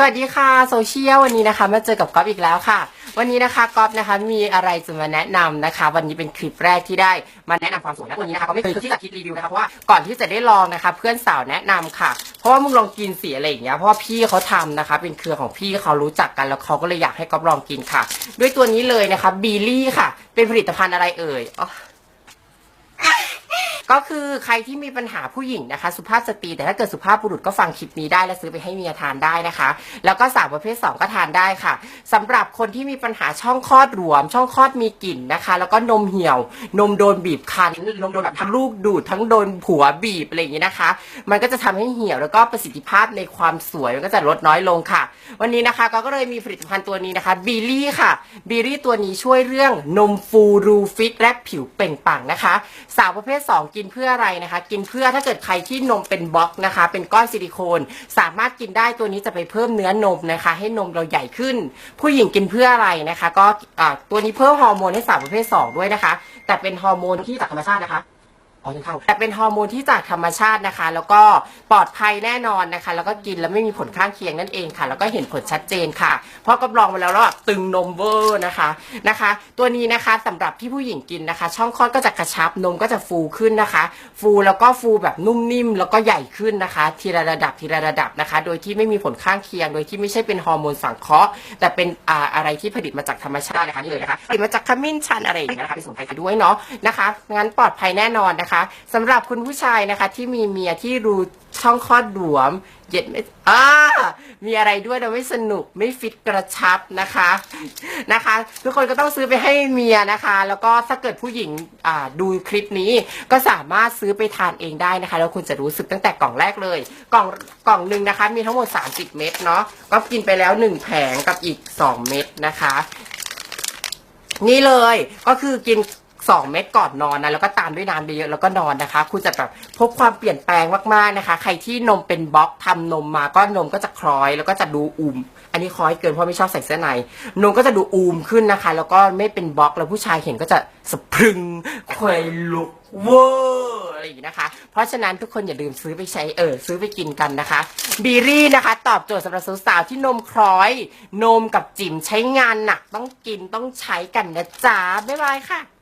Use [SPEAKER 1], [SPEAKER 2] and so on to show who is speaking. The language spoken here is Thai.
[SPEAKER 1] สวัสดีค่ะโซเชียลวันนี้นะคะมาเจอกับก๊อฟอีกแล้วค่ะ วันนี้นะคะก๊อฟนะคะมีอะไรจะมาแนะนำนะคะ วันนี้เป็นคลิปแรกที่ได้มาแนะนำความสวยนะวันนี้นะคะก็ไม่เคยที่จะคิดรีวิวนะคะเพราะว่าก่อนที่จะได้ลองนะคะ เพื่อนสาวแนะนำค่ะ เพราะว่ามึงลองกินสีอะไรอย่างเงี้ยเพราะว่าพี่เขาทำนะคะ เป็นเครือของพี่เขารู้จักกันแล้วเขาก็เลยอยากให้ก๊อฟลองกินค่ะ ด้วยตัวนี้เลยนะคะบีลี่ค่ะ เป็นผลิตภัณฑ์อะไรเอ่ยอ๋อ ก็คือใครที่มีปัญหาผู้หญิงนะคะ สุภาพสตรีแต่ถ้าเกิดสุภาพบุรุษก็ฟังคลิปนี้ได้และซื้อไปให้เมียทานได้นะคะ แล้วก็สาวประเภท 2 ก็ทานได้ค่ะสำหรับคนที่มีปัญหาช่องคลอดหลวม ช่องคลอดมีกลิ่นนะคะ แล้วก็นมเหี่ยว นมโดนบีบคั้นนมโดนแบบทั้งลูกดูดทั้งโดนผัวบีบอะไรอย่างนี้นะคะ มันก็จะทำให้เหี่ยวแล้วก็ประสิทธิภาพในความสวยมันก็จะลดน้อยลงค่ะ วันนี้นะคะก็เลยมีผลิตภัณฑ์ตัวนี้นะคะบีลี่ค่ะบีลี่ตัวนี้ช่วยเรื่องนมฟูรูฟิตและผิวเปล่งปังนะคะ สาวประเภท 2กินเพื่ออะไรนะคะ กินเพื่อถ้าเกิดใครที่นมเป็นบล็อกนะคะ เป็นก้อนซิลิโคน สามารถกินได้ตัวนี้จะไปเพิ่มเนื้อนมนะคะ ให้นมเราใหญ่ขึ้น ผู้หญิงกินเพื่ออะไรนะคะ ก็ตัวนี้เพิ่มฮอร์โมนให้สาวประเภท 2 ด้วยนะคะ แต่เป็นฮอร์โมนที่จากธรรมชาตินะคะ อ๋อยังเข้าแต่เป็นฮอร์โมนที่จากธรรมชาตินะคะ แล้วก็ปลอดภัยแน่นอนนะคะ แล้วก็กินแล้วไม่มีผลข้างเคียงนั่นเองค่ะ แล้วก็เห็นผลชัดเจนค่ะ เพราะก็ลองมาแล้วแล้วแบบตึงนมเวอร์นะคะนะคะ ตัวนี้นะคะสำหรับที่ผู้หญิงกินนะคะ ช่องคลอดก็จะกระชับนมก็จะฟูขึ้นนะคะ ฟูแล้วก็ฟูแบบนุ่มนิ่มแล้วก็ใหญ่ขึ้นนะคะ ทีละระดับทีละระดับนะคะ โดยที่ไม่มีผลข้างเคียง โดยที่ไม่ใช่เป็นฮอร์โมนสังเคราะห์แต่เป็นอ่าอะไรที่ผลิตมาจากธรรมชาตินะคะนี่เลยนะคะผลิตมาจากขมิ้นชันอะไรอย่างเงี้ยนะคะเป็นสมุนไพรด้วยเนาะนะคะงั้นปลอดภัยแน่นอนนะคะสำหรับคุณผู้ชายนะคะ ที่มีเมียที่รูช่องคลอดหลวมเย็ดไม่อ่ามีอะไรด้วยเราไม่สนุกไม่ฟิตกระชับนะคะนะคะ ทุกคนก็ต้องซื้อไปให้เมียนะคะ แล้วก็ถ้าเกิดผู้หญิงอ่าดูคลิปนี้ก็สามารถซื้อไปทานเองได้นะคะ แล้วคุณจะรู้สึกตั้งแต่กล่องแรกเลย กล่องกล่องหนึ่งนะคะ มีทั้งหมด 30 เม็ดเนาะก็กินไปแล้ว 1 แผงกับอีก 2 เม็ดนะคะ นี่เลยก็คือกิน 2 เม็ดก่อนนอนนะแล้วก็ตามด้วยน้ำเยอะๆแล้วก็นอนนะคะ คุณจะแบบพบความเปลี่ยนแปลงมากๆนะคะ ใครที่นมเป็นบล็อกทำนมมาก็นมก็จะคล้อย แล้วก็จะดูอุ่ม อันนี้คล้อยเกินเพราะไม่ชอบใส่เสื้อในนมก็จะดูอูมขึ้นนะคะ แล้วก็ไม่เป็นบล็อกแล้วผู้ชายเห็นก็จะสะพรึงควยลุกเวอร์อะไรอย่างนี้นะคะ เพราะฉะนั้นทุกคนอย่าลืมซื้อไปใช้เออซื้อไปกินกันนะคะบีรี่นะคะ ตอบโจทย์สำหรับสาวๆที่นมคล้อย นมกับจิ๋มใช้งานหนักต้องกินต้องใช้กันนะจ๊ะบ๊ายบายค่ะ